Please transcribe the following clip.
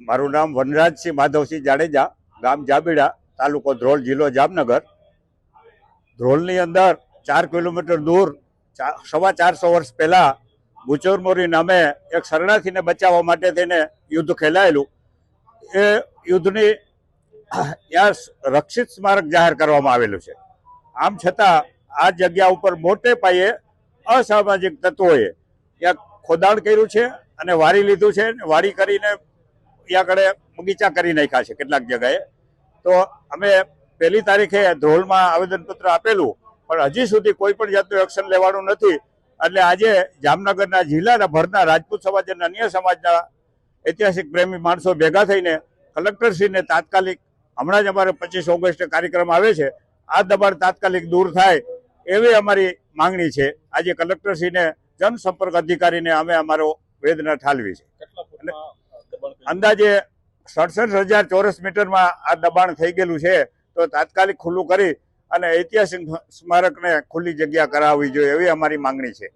મારું નામ વનરાજસિંહ માધવસિંહ જાડેજા, ગામ જાબીડા, તાલુકો ધ્રોલ, જિલ્લો જામનગર. ધ્રોલની અંદર ચાર કિલોમીટર દૂર સવા ચારસો વર્ષ પહેલાં ગુચોરમોરી નામે એક શરણાર્થીને બચાવવા માટે તેને યુદ્ધ ખેલાયેલું. એ યુદ્ધની રક્ષિત સ્મારક જાહેર કરવામાં આવેલું છે. આમ છતાં આ જગ્યા ઉપર મોટે પાયે અસામાજિક તત્વોએ ત્યાં ખોદાણ કર્યું છે અને વારી લીધું છે વારી કરીને આગળ બગીચા કરી નાખ્યા છે કેટલાક જગાએ તો અમે પહેલી તારીખે ધ્રોલમાં આવેદનપત્ર આપેલું, પણ હજી સુધી કોઈ પણ જાતનું એક્શન લેવાનું નથી. એટલે આજે જામનગરના જિલ્લાના ભરના રાજપૂત સમાજ અને અન્ય સમાજના ઐતિહાસિક પ્રેમી માણસો ભેગા થઈને કલેક્ટરશ્રીને તાત્કાલિક, હમણાં જ અમારે પચીસ ઓગસ્ટે કાર્યક્રમ આવે છે, આ દબાણ તાત્કાલિક દૂર થાય એવી અમારી માંગણી છે. આજે કલેક્ટરશ્રીને જનસંપર્ક અધિકારીને અમે અમારો વેદના ઠાલવી છે કેટલા ફૂટમાં દબાણ કર્યું? અંદાજે સડસઠ હજાર ચોરસ મીટરમાં આ દબાણ થઈ ગયેલું છે, તો તાત્કાલિક ખુલ્લું કરી અને ઐતિહાસિક સ્મારકને ખુલ્લી જગ્યા કરાવવી જોઈએ એવી અમારી માંગણી છે.